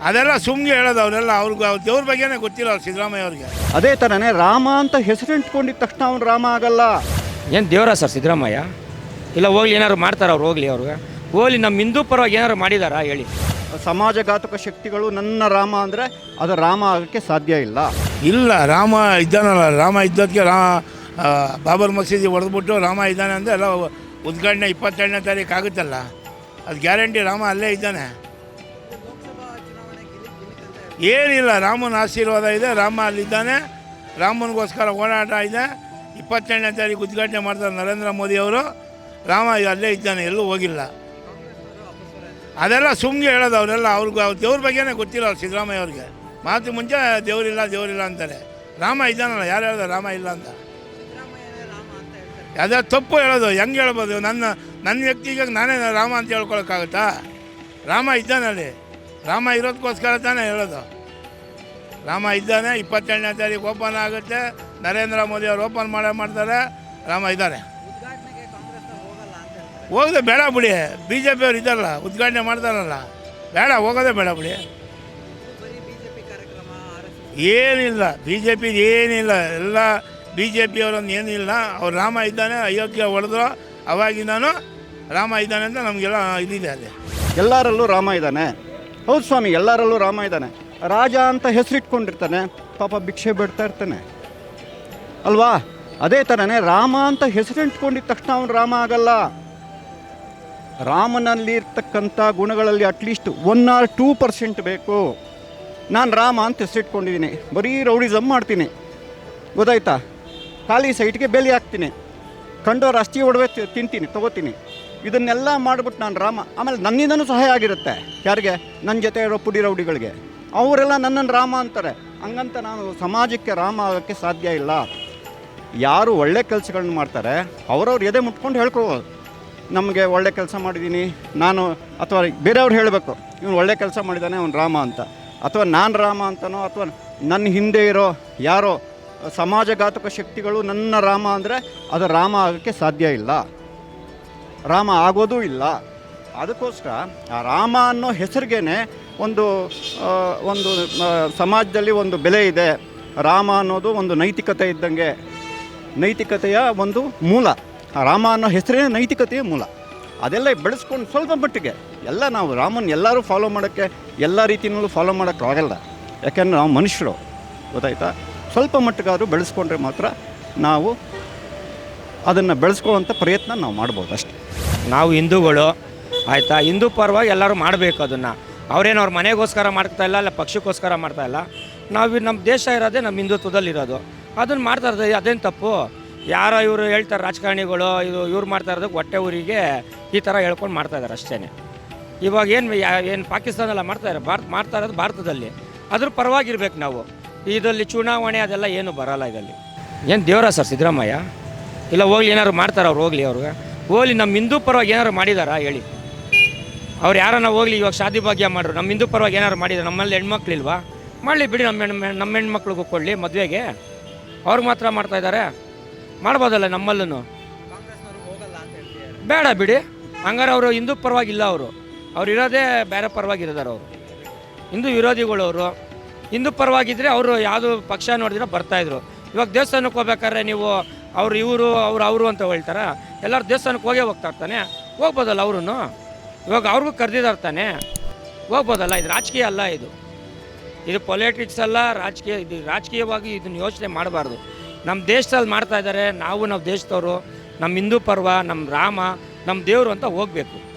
ಅದೆಲ್ಲ ಸುಮ್ಗೆ ಹೇಳೋದು ಅವರೆಲ್ಲ ಅವ್ರಿಗೆ ಅವ್ರ ದೇವ್ರ ಬಗ್ಗೆನೇ ಗೊತ್ತಿಲ್ಲ ಅವ್ರು ಸಿದ್ದರಾಮಯ್ಯ ಅವ್ರಿಗೆ. ಅದೇ ಥರನೇ ರಾಮ ಅಂತ ಹೆಸರಿಟ್ಕೊಂಡಿದ ತಕ್ಷಣ ಅವ್ನು ರಾಮ ಆಗಲ್ಲ. ಏನು ದೇವರ ಸರ್ ಸಿದ್ದರಾಮಯ್ಯ? ಇಲ್ಲ ಹೋಗ್ಲಿ ಏನಾದ್ರು ಮಾಡ್ತಾರೆ ಅವ್ರು ಹೋಗ್ಲಿ ಅವ್ರಿಗೆ? ಹೋಗ್ಲಿ ನಮ್ಮ ಹಿಂದೂ ಪರವಾಗಿ ಏನಾದ್ರು ಮಾಡಿದಾರಾ ಹೇಳಿ. ಸಮಾಜಘಾತಕ ಶಕ್ತಿಗಳು ನನ್ನ ರಾಮ ಅಂದರೆ ಅದು ರಾಮ ಆಗೋಕ್ಕೆ ಸಾಧ್ಯ ಇಲ್ಲ. ಇಲ್ಲ ರಾಮ ಇದ್ದಾನಲ್ಲ ರಾಮ ಇದ್ದದಕ್ಕೆ ರಾ ಆ, ಬಾಬರ್ ಮಸೀದಿ ಹೊಡೆದ್ಬಿಟ್ಟು ರಾಮ ಇದ್ದಾನೆ ಅಂದರೆ ಎಲ್ಲ ಉದ್ಘಾಟನೆ ಇಪ್ಪತ್ತೆರಡನೇ ತಾರೀಕು ಆಗುತ್ತಲ್ಲ. ಅದು ಗ್ಯಾರಂಟಿ ರಾಮ ಅಲ್ಲೇ ಇದ್ದಾನೆ. ಏನಿಲ್ಲ, ರಾಮನ ಆಶೀರ್ವಾದ ಇದೆ, ರಾಮ ಅಲ್ಲಿದ್ದಾನೆ, ರಾಮನಿಗೋಸ್ಕರ ಓಡಾಟ ಇದೆ. ಇಪ್ಪತ್ತೆರಡನೇ ತಾರೀಕು ಉದ್ಘಾಟನೆ ಮಾಡ್ತಾರೆ ನರೇಂದ್ರ ಮೋದಿ ಅವರು. ರಾಮ ಅಲ್ಲೇ ಇದ್ದಾನೆ, ಎಲ್ಲೂ ಹೋಗಿಲ್ಲ. ಅದೆಲ್ಲ ಸುಮ್ಮನೆ ಹೇಳೋದು ಅವರೆಲ್ಲ, ಅವ್ರಿಗೂ ಅವ್ರ ದೇವ್ರ ಬಗ್ಗೆನೇ ಗೊತ್ತಿಲ್ಲ ಅವ್ರು ಸಿದ್ದರಾಮಯ್ಯ ಅವ್ರಿಗೆ. ಮಾತು ಮುಂಚೆ ದೇವರಿಲ್ಲ ದೇವರಿಲ್ಲ ಅಂತಾರೆ. ರಾಮ ಇದ್ದಾನಲ್ಲ, ಯಾರು ಹೇಳ್ದ ರಾಮ ಇಲ್ಲ ಅಂತ? ಅದೇ ತಪ್ಪು ಹೇಳೋದು, ಹೆಂಗೆ ಹೇಳ್ಬೋದು? ನನ್ನ ನನ್ನ ವ್ಯಕ್ತಿಗೆ ನಾನೇ ರಾಮ ಅಂತ ಹೇಳ್ಕೊಳಕ್ಕಾಗುತ್ತಾ? ರಾಮ ಇದ್ದಾನಲ್ಲಿ ರಾಮ ಇರೋದಕ್ಕೋಸ್ಕರ ತಾನೇ ಹೇಳೋದು. ರಾಮ ಇದ್ದಾನೆ ಇಪ್ಪತ್ತೆರಡನೇ ತಾರೀಕು ಓಪನ್ ಆಗುತ್ತೆ. ನರೇಂದ್ರ ಮೋದಿ ಅವರು ಓಪನ್ ಮಾಡೇ ಮಾಡ್ತಾರೆ ರಾಮ ಇದ್ದಾರೆ. ಹೋಗದೆ ಬೇಡ ಬಿಡಿ ಬಿ ಜೆ ಪಿಯವ್ರು ಇದ್ದಾರಲ್ಲ ಉದ್ಘಾಟನೆ ಮಾಡ್ತಾರಲ್ಲ. ಬೇಡ ಹೋಗೋದೇ ಬೇಡ ಬಿಡಿ. ಏನಿಲ್ಲ ಬಿ ಜೆ ಪಿ ಏನಿಲ್ಲ ಎಲ್ಲ ಬಿ ಜೆ ಪಿಯವರನ್ನು ಏನಿಲ್ಲ. ಅವ್ರು ರಾಮ ಇದ್ದಾನೆ ಅಯೋಗ್ಯ ಹೊಡೆದ್ರು. ಅವಾಗಿಂದನೂ ರಾಮ ಇದ್ದಾನೆ ಅಂತ ನಮಗೆಲ್ಲ ಇದಿದೆ ಅಲ್ಲಿ. ಎಲ್ಲರಲ್ಲೂ ರಾಮ ಇದ್ದಾನೆ. ಹೌದು ಸ್ವಾಮಿ, ಎಲ್ಲರಲ್ಲೂ ರಾಮ ಇದ್ದಾನೆ. ರಾಜ ಅಂತ ಹೆಸರಿಟ್ಕೊಂಡಿರ್ತಾನೆ, ಪಾಪ ಭಿಕ್ಷೆ ಬಿಡ್ತಾ ಇರ್ತಾನೆ. ಅಲ್ವಾ? ಅದೇ ಥರನೇ ರಾಮ ಅಂತ ಹೆಸರಿಟ್ಕೊಂಡಿದ್ದ ತಕ್ಷಣ ಅವನು ರಾಮ ಆಗಲ್ಲ. ರಾಮನಲ್ಲಿ ಇರ್ತಕ್ಕಂಥ ಗುಣಗಳಲ್ಲಿ at least one or two percent ಬೇಕು. ನಾನು ರಾಮ ಅಂತ ಹೆಸರಿಟ್ಕೊಂಡಿದ್ದೀನಿ ಬರೀ ರೌಡಿಸಮ್ ಮಾಡ್ತೀನಿ. ಗೊತ್ತಾಯ್ತಾ? ಖಾಲಿ ಸೈಟ್ಗೆ ಬೆಲೆ ಹಾಕ್ತೀನಿ. ಕಂಡೋರು ಅಷ್ಟೇ ಒಡವೆ ತಿಂತೀನಿ, ತಗೋತೀನಿ. ಇದನ್ನೆಲ್ಲ ಮಾಡಿಬಿಟ್ಟು ನಾನು ರಾಮ, ಆಮೇಲೆ ನನ್ನಿಂದನೂ ಸಹಾಯ ಆಗಿರುತ್ತೆ. ಯಾರಿಗೆ? ನನ್ನ ಜೊತೆ ಇರೋ ಪುಡಿ ರೌಡಿಗಳಿಗೆ. ಅವರೆಲ್ಲ ನನ್ನನ್ನು ರಾಮ ಅಂತಾರೆ. ಹಂಗಂತ ನಾನು ಸಮಾಜಕ್ಕೆ ರಾಮ ಆಗೋಕ್ಕೆ ಸಾಧ್ಯ ಇಲ್ಲ. ಯಾರು ಒಳ್ಳೆ ಕೆಲಸಗಳನ್ನ ಮಾಡ್ತಾರೆ, ಅವರವ್ರು ಎದೆ ಮುಟ್ಕೊಂಡು ಹೇಳ್ಕೊಬೋದು ನಮಗೆ ಒಳ್ಳೆ ಕೆಲಸ ಮಾಡಿದ್ದೀನಿ ನಾನು, ಅಥವಾ ಬೇರೆಯವ್ರು ಹೇಳಬೇಕು, ಇವನು ಒಳ್ಳೆ ಕೆಲಸ ಮಾಡಿದ್ದಾನೆ ಅವನು ರಾಮ ಅಂತ. ಅಥವಾ ನಾನು ರಾಮ ಅಂತನೋ, ಅಥವಾ ನನ್ನ ಹಿಂದೆ ಇರೋ ಯಾರೋ ಸಮಾಜಘಾತಕ ಶಕ್ತಿಗಳು ನನ್ನ ರಾಮ ಅಂದರೆ ಅದು ರಾಮ ಆಗೋಕ್ಕೆ ಸಾಧ್ಯ ಇಲ್ಲ. ರಾಮ ಆಗೋದೂ ಇಲ್ಲ. ಅದಕ್ಕೋಸ್ಕರ ಆ ರಾಮ ಅನ್ನೋ ಹೆಸರಿಗೇನೆ ಒಂದು ಒಂದು ಸಮಾಜದಲ್ಲಿ ಒಂದು ಬೆಲೆ ಇದೆ. ರಾಮ ಅನ್ನೋದು ಒಂದು ನೈತಿಕತೆ ಇದ್ದಂಗೆ, ನೈತಿಕತೆಯ ಒಂದು ಮೂಲ. ರಾಮ ಅನ್ನೋ ಹೆಸರೇ ನೈತಿಕತೆಯ ಮೂಲ. ಅದೆಲ್ಲ ಬೆಳೆಸ್ಕೊಂಡು ಸ್ವಲ್ಪ ಮಟ್ಟಿಗೆ ಎಲ್ಲ ನಾವು ರಾಮನ್ ಎಲ್ಲರೂ ಫಾಲೋ ಮಾಡೋಕ್ಕೆ ಎಲ್ಲ ರೀತಿಯಲ್ಲೂ ಫಾಲೋ ಮಾಡೋಕ್ಕಾಗಲ್ಲ ಯಾಕೆಂದರೆ ನಾವು ಮನುಷ್ಯರು, ಗೊತ್ತಾಯ್ತಾ? ಸ್ವಲ್ಪ ಮಟ್ಟಿಗಾದರೂ ಬೆಳೆಸ್ಕೊಂಡ್ರೆ ಮಾತ್ರ ನಾವು ಅದನ್ನು ಬೆಳೆಸ್ಕೊಳ್ಳೋವಂಥ ಪ್ರಯತ್ನ ನಾವು ಮಾಡ್ಬೋದು ಅಷ್ಟೇ. ನಾವು ಹಿಂದೂಗಳು, ಆಯಿತಾ? ಹಿಂದೂ ಪರವಾಗಿ ಎಲ್ಲರೂ ಮಾಡಬೇಕು ಅದನ್ನು. ಅವ್ರೇನು ಅವ್ರ ಮನೆಗೋಸ್ಕರ ಮಾಡ್ತಾ ಇಲ್ಲ ಅಲ್ಲ ಪಕ್ಷಕ್ಕೋಸ್ಕರ ಮಾಡ್ತಾ ಇಲ್ಲ? ನಾವು ನಮ್ಮ ದೇಶ ಇರೋದೇ ನಮ್ಮ ಹಿಂದುತ್ವದಲ್ಲಿರೋದು ಅದನ್ನು ಮಾಡ್ತಾ ಇರೋದು ಅದೇನು ತಪ್ಪು? ಯಾರೋ ಇವರು ಹೇಳ್ತಾರೆ ರಾಜಕಾರಣಿಗಳು, ಇದು ಇವ್ರು ಮಾಡ್ತಾ ಇರೋದಕ್ಕೆ ಹೊಟ್ಟೆ ಊರಿಗೆ ಈ ಥರ ಹೇಳ್ಕೊಂಡು ಮಾಡ್ತಾ ಇದ್ದಾರೆ ಅಷ್ಟೇ ಇವಾಗ ಏನು ಏನು ಪಾಕಿಸ್ತಾನಲ್ಲ ಮಾಡ್ತಾ ಇದ್ದಾರೆ ಭಾರತ, ಮಾಡ್ತಾ ಇರೋದು ಭಾರತದಲ್ಲಿ. ಅದ್ರ ಪರವಾಗಿರ್ಬೇಕು ನಾವು. ಇದರಲ್ಲಿ ಚುನಾವಣೆ ಅದೆಲ್ಲ ಏನು ಬರಲ್ಲ ಇದರಲ್ಲಿ. ಏನು ದೇವರ ಸರ್ ಸಿದ್ದರಾಮಯ್ಯ? ಇಲ್ಲ ಹೋಗ್ಲಿ ಏನಾದ್ರು ಮಾಡ್ತಾರೆ ಅವ್ರು ಹೋಗ್ಲಿ ಅವ್ರಿಗೆ ಹೋಗ್ಲಿ ನಮ್ಮ ಹಿಂದೂ ಪರವಾಗಿ ಏನಾರು ಮಾಡಿದಾರಾ ಹೇಳಿ. ಅವ್ರು ಯಾರನ್ನ ಹೋಗ್ಲಿ, ಇವಾಗ ಶಾದಿ ಭಾಗ್ಯ ಮಾಡ್ರು ನಮ್ಮ ಹಿಂದೂ ಪರವಾಗಿ ಏನಾರು ಮಾಡಿದ್ರು? ನಮ್ಮಲ್ಲಿ ಹೆಣ್ಮಕ್ಳಿಲ್ವಾ? ಮಾಡಲಿ ಬಿಡಿ ನಮ್ಮ ಹೆಣ್ಣು ನಮ್ಮ ಹೆಣ್ಮಕ್ಳಿಗೂ ಕೊಡಲಿ, ಮದುವೆಗೆ. ಅವ್ರು ಮಾತ್ರ ಮಾಡ್ತಾ ಇದ್ದಾರೆ ಮಾಡ್ಬೋದಲ್ಲ ನಮ್ಮಲ್ಲೂ ಬೇಡ ಬಿಡಿ. ಹಂಗಾರೆ ಅವರು ಹಿಂದೂ ಪರವಾಗಿಲ್ಲ ಅವರು. ಅವ್ರು ಇರೋದೇ ಬೇರೆ ಪರವಾಗಿರೋದಾರೆ ಅವರು. ಹಿಂದೂ ವಿರೋಧಿಗಳು ಅವರು. ಹಿಂದೂ ಪರವಾಗಿದ್ದರೆ ಅವರು ಯಾವುದು ಪಕ್ಷ ನೋಡಿದ್ರೆ ಬರ್ತಾಯಿದ್ರು ಇವಾಗ ದೇವಸ್ಥಾನಕ್ಕೆ ಹೋಗ್ಬೇಕಾದ್ರೆ ನೀವು ಅವ್ರು ಇವರು, ಅವ್ರು ಅವರು ಅಂತ ಹೇಳ್ತಾರ? ಎಲ್ಲರೂ ದೇವಸ್ಥಾನಕ್ಕೆ ಹೋಗೇ ಹೋಗ್ತಾ ಇರ್ತಾನೆ. ಹೋಗ್ಬೋದಲ್ಲ ಅವ್ರೂ ಇವಾಗ ಅವ್ರಿಗೂ ಕರೆದಿದ್ದಾರೆ ತಾನೆ? ಹೋಗ್ಬೋದಲ್ಲ? ಇದು ರಾಜಕೀಯ ಅಲ್ಲ ಇದು. ಇದು ಪೊಲಿಟಿಕ್ಸ್ ಅಲ್ಲ, ರಾಜಕೀಯ, ಇದು ರಾಜಕೀಯವಾಗಿ ಇದನ್ನು ಯೋಚನೆ ಮಾಡಬಾರ್ದು. ನಮ್ಮ ದೇಶದಲ್ಲಿ ಮಾಡ್ತಾ ಇದ್ದಾರೆ ನಾವು ನಾವು ದೇಶದವರು ನಮ್ಮ ಹಿಂದೂ ಪರ್ವ ನಮ್ಮ ರಾಮ ನಮ್ಮ ದೇವರು ಅಂತ ಹೋಗಬೇಕು.